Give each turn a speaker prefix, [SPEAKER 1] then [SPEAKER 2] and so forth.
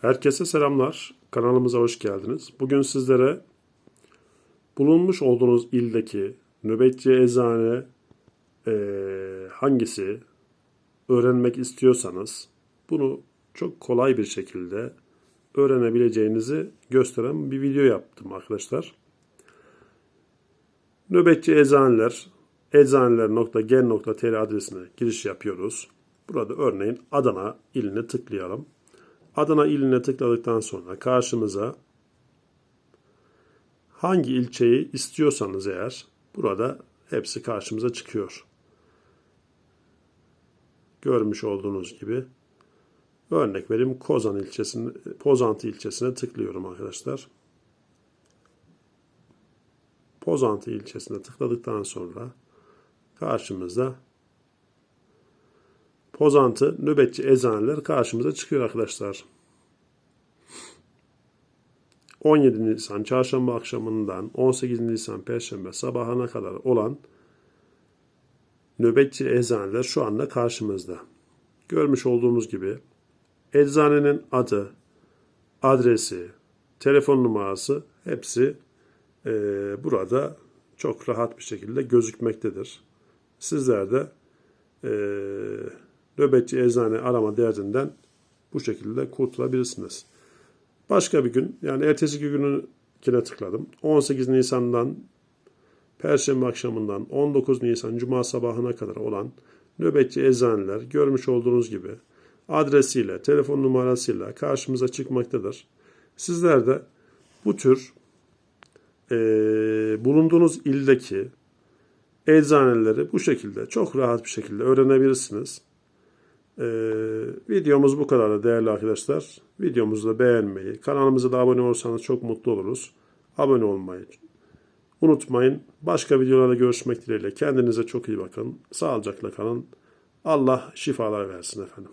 [SPEAKER 1] Herkese selamlar. Kanalımıza hoş geldiniz. Bugün sizlere bulunmuş olduğunuz ildeki nöbetçi eczane eee, hangisi öğrenmek istiyorsanız bunu çok kolay bir şekilde öğrenebileceğinizi gösteren bir video yaptım arkadaşlar. Nöbetçi eczaneler eczaneler.gen.tr adresine giriş yapıyoruz. Burada örneğin Adana iline tıklayalım. Adana iline tıkladıktan sonra karşımıza hangi ilçeyi istiyorsanız eğer burada hepsi karşımıza çıkıyor. Görmüş olduğunuz gibi örnek vereyim Kozan ilçesine, Pozantı ilçesine tıklıyorum arkadaşlar. Pozantı ilçesine tıkladıktan sonra karşımızda Pozantı nöbetçi eczaneler karşımıza çıkıyor arkadaşlar. 17 Nisan çarşamba akşamından 18 Nisan perşembe sabahına kadar olan nöbetçi eczaneler şu anda karşımızda. Görmüş olduğunuz gibi eczanenin adı, adresi, telefon numarası hepsi eee, burada çok rahat bir şekilde gözükmektedir. Sizler de eee, nöbetçi eczane arama derdinden bu şekilde kurtulabilirsiniz. Başka bir gün yani ertesi gününkine tıkladım. 18 Nisan'dan Perşembe akşamından 19 Nisan Cuma sabahına kadar olan nöbetçi eczaneler görmüş olduğunuz gibi adresiyle, telefon numarasıyla karşımıza çıkmaktadır. Sizler de bu tür eee, bulunduğunuz ildeki eczaneleri bu şekilde çok rahat bir şekilde öğrenebilirsiniz. Ee, videomuz bu kadar değerli arkadaşlar. Videomuzu da beğenmeyi, kanalımıza da abone olursanız çok mutlu oluruz. Abone olmayı unutmayın. Başka videolarda görüşmek dileğiyle. Kendinize çok iyi bakın. Sağlıcakla kalın. Allah şifalar versin efendim.